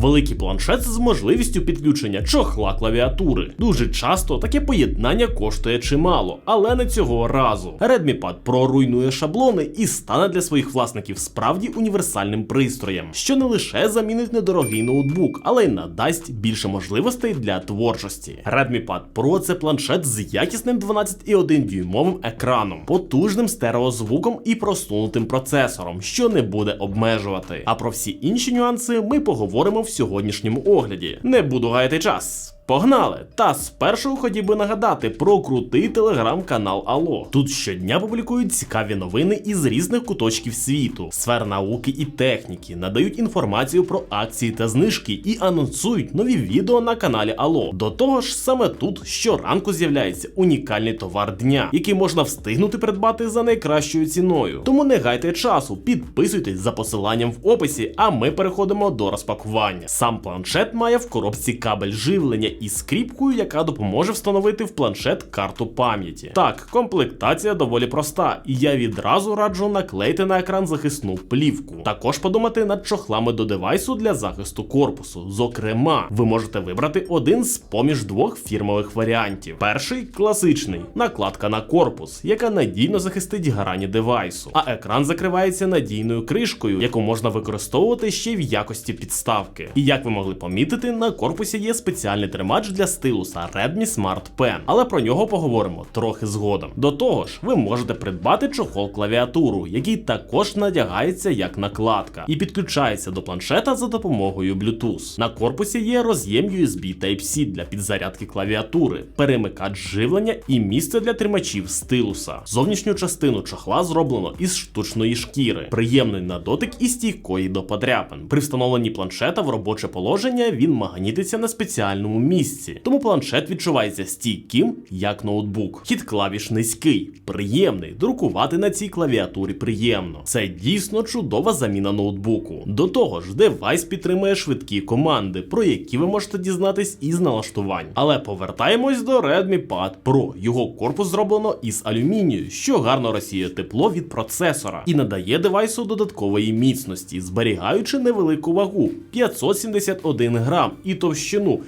Великий планшет з можливістю підключення чохла клавіатури. Дуже часто таке поєднання коштує чимало, але не цього разу. Redmi Pad Pro руйнує шаблони і стане для своїх власників справді універсальним пристроєм, що не лише замінить недорогий ноутбук, але й надасть більше можливостей для творчості. Redmi Pad Pro це планшет з якісним 12,1 дюймовим екраном, потужним стереозвуком і просунутим процесором, що не буде обмежувати. А про всі інші нюанси ми поговоримо в сьогоднішньому огляді. Не буду гаяти час. Погнали! Та спершу хотів би нагадати про крутий телеграм-канал Алло. Тут щодня публікують цікаві новини із різних куточків світу, сфер науки і техніки, надають інформацію про акції та знижки і анонсують нові відео на каналі Алло. До того ж, саме тут щоранку з'являється унікальний товар дня, який можна встигнути придбати за найкращою ціною. Тому не гайте часу, підписуйтесь за посиланням в описі, а ми переходимо до розпакування. Сам планшет має в коробці кабель живлення із скріпкою, яка допоможе встановити в планшет карту пам'яті. Так, комплектація доволі проста, і я відразу раджу наклеїти на екран захисну плівку. Також подумати над чохлами до девайсу для захисту корпусу. Зокрема, ви можете вибрати один з поміж двох фірмових варіантів. Перший класичний накладка на корпус, яка надійно захистить грані девайсу, а екран закривається надійною кришкою, яку можна використовувати ще в якості підставки. І як ви могли помітити, на корпусі є спеціальний тримач для стилуса Redmi Smart Pen, але про нього поговоримо трохи згодом. До того ж, ви можете придбати чохол клавіатуру, який також надягається як накладка і підключається до планшета за допомогою Bluetooth. На корпусі є роз'єм USB Type-C для підзарядки клавіатури, перемикач живлення і місце для тримачів стилуса. Зовнішню частину чохла зроблено із штучної шкіри, приємний на дотик і стійкої до подряпин. При встановленні планшета в робоче положення він магнітиться на спеціальному місці, тому планшет відчувається стійким, як ноутбук. Хід клавіш низький, приємний. Друкувати на цій клавіатурі приємно. Це дійсно чудова заміна ноутбуку. До того ж, девайс підтримує швидкі команди, про які ви можете дізнатись із налаштувань. Але повертаємось до Redmi Pad Pro. Його корпус зроблено із алюмінію, що гарно розсіює тепло від процесора і надає девайсу додаткової міцності, зберігаючи невелику вагу 571 грам і товщину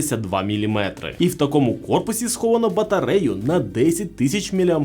7,52 мм. І в такому корпусі сховано батарею на 10 тисяч мАч,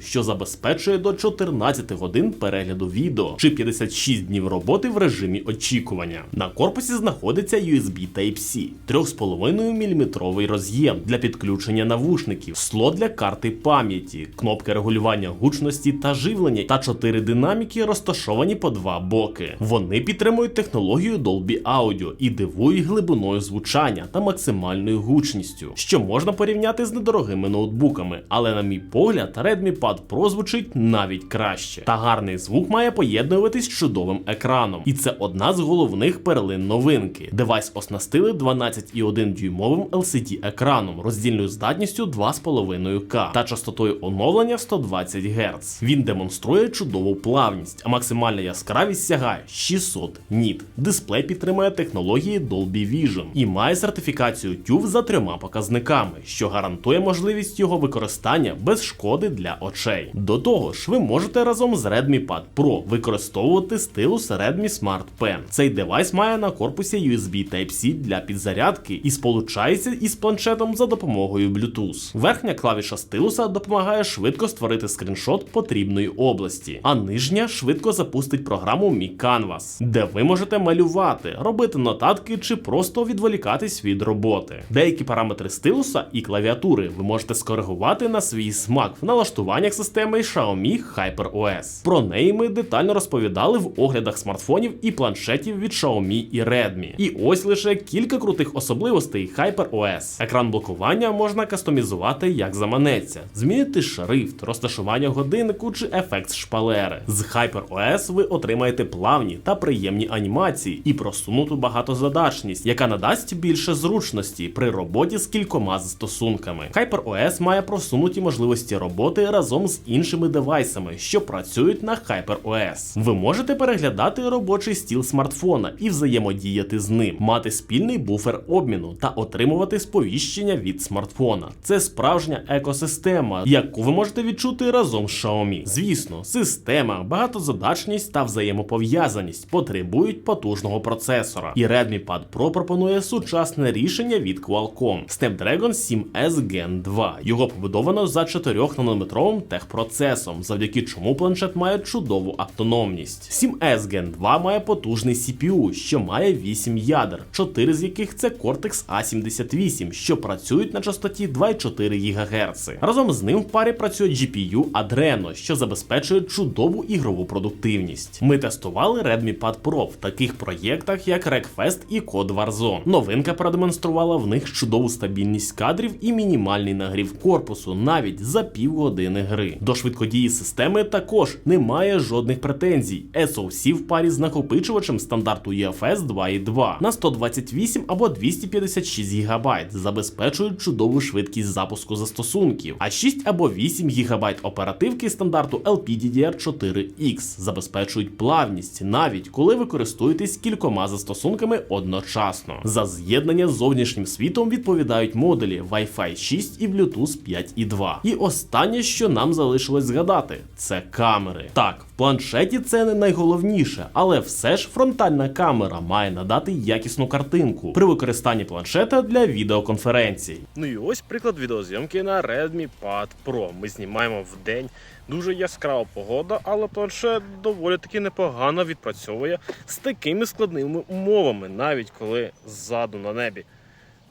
що забезпечує до 14 годин перегляду відео чи 56 днів роботи в режимі очікування. На корпусі знаходиться USB Type-C, 3,5 мм роз'єм для підключення навушників, слот для карти пам'яті, кнопки регулювання гучності та живлення та 4 динаміки розташовані по два боки. Вони підтримують технологію Dolby Audio і дивують глибиною звучання та максимальною гучністю, що можна порівняти з недорогими ноутбуками, але на мій погляд, Redmi Pad Pro звучить навіть краще. Та гарний звук має поєднуватись з чудовим екраном. І це одна з головних перлин новинки. Девайс оснастили 12,1 дюймовим LCD екраном, роздільною здатністю 2,5К та частотою оновлення 120 Гц. Він демонструє чудову плавність, а максимальна яскравість сягає 600 ніт. Дисплей підтримує технології Dolby Vision і має сертифікацію TÜV за трьома показниками, що гарантує можливість його використання без шкоди для очей. До того ж, ви можете разом з Redmi Pad Pro використовувати стилус Redmi Smart Pen. Цей девайс має на корпусі USB Type-C для підзарядки і сполучається із планшетом за допомогою Bluetooth. Верхня клавіша стилуса допомагає швидко створити скріншот потрібної області, а нижня швидко запустить програму Mi Canvas, де ви можете малювати, робити нотатки чи просто відволікатись від роботи. Деякі параметри стилуса і клавіатури ви можете скоригувати на свій смак в налаштуваннях системи Xiaomi HyperOS. Про неї ми детально розповідали в оглядах смартфонів і планшетів від Xiaomi і Redmi. І ось лише кілька крутих особливостей HyperOS. Екран блокування можна кастомізувати як заманеться, змінити шрифт, розташування годиннику чи ефект шпалери. З HyperOS ви отримаєте плавні та приємні анімації і просунуту багатозадачність, яка надасть більше зручності при роботі з кількома застосунками. HyperOS має просунуті можливості роботи разом з іншими девайсами, що працюють на HyperOS. Ви можете переглядати робочий стіл смартфона і взаємодіяти з ним, мати спільний буфер обміну та отримувати сповіщення від смартфона. Це справжня екосистема, яку ви можете відчути разом з Xiaomi. Звісно, система, багатозадачність та взаємопов'язаність потребують потужного процесора. І Redmi Pad Pro пропонує сучасне рішення від Qualcomm Snapdragon 7S Gen 2. Його побудовано за 4-нанометровим техпроцесом, завдяки чому планшет має чудову автономність. 7S Gen 2 має потужний CPU, що має 8 ядер, 4 з яких це Cortex A78, що працюють на частоті 2,4 ГГц. Разом з ним в парі працює GPU Adreno, що забезпечує чудову ігрову продуктивність. Ми тестували Redmi Pad Pro в таких проєктах, як Wreckfest і Code Warzone. Новинка продемонструвала в них чудову стабільність кадрів і мінімальний нагрів корпусу навіть за півгодини гри. До швидкодії системи також немає жодних претензій. SoC в парі з накопичувачем стандарту UFS 2.2 на 128 або 256 ГБ забезпечують чудову швидкість запуску застосунків, а 6 або 8 ГБ оперативки стандарту LPDDR4X забезпечують плавність, навіть коли ви користуєтесь кількома застосунками одночасно. За з'єднання зовнішнім світом відповідають модулі Wi-Fi 6 і Bluetooth 5.2. І останнє, що нам залишилось згадати, це камери. Так, в планшеті це не найголовніше, але все ж фронтальна камера має надати якісну картинку при використанні планшета для відеоконференцій. Ну і ось приклад відеозйомки на Redmi Pad Pro. Ми знімаємо в день. Дуже яскрава погода, але планшет доволі таки непогано відпрацьовує з такими складними умовами, навіть коли ззаду на небі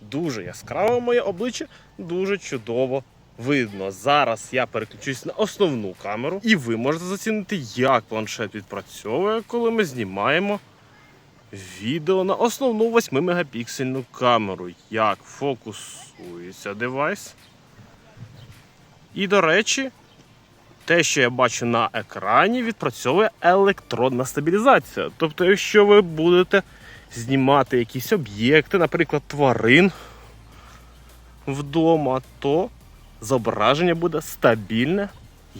дуже яскраво моє обличчя дуже чудово видно. Зараз я переключусь на основну камеру, і ви можете зацінити, як планшет відпрацьовує, коли ми знімаємо відео на основну 8 мегапіксельну камеру. Як фокусується девайс. І, до речі, те, що я бачу на екрані, відпрацьовує електронна стабілізація. Тобто, якщо ви будете знімати якісь об'єкти, наприклад, тварин вдома, то зображення буде стабільне,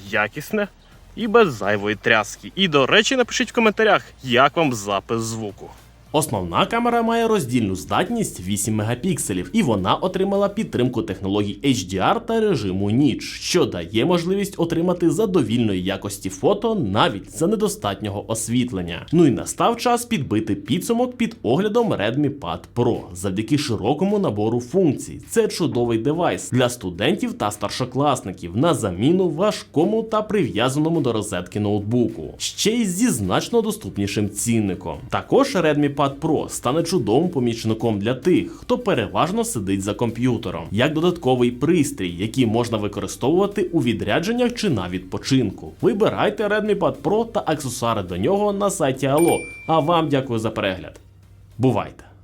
якісне і без зайвої тряски. І, до речі, напишіть в коментарях, як вам запис звуку. Основна камера має роздільну здатність 8 мегапікселів, і вона отримала підтримку технологій HDR та режиму ніч, що дає можливість отримати задовільної якості фото навіть за недостатнього освітлення. Ну і настав час підбити підсумок під оглядом Redmi Pad Pro завдяки широкому набору функцій. Це чудовий девайс для студентів та старшокласників на заміну важкому та прив'язаному до розетки ноутбуку, ще й зі значно доступнішим цінником. Також Redmi Pad Pro стане чудовим помічником для тих, хто переважно сидить за комп'ютером, як додатковий пристрій, який можна використовувати у відрядженнях чи на відпочинку. Вибирайте Redmi Pad Pro та аксесуари до нього на сайті Allo. А вам дякую за перегляд. Бувайте!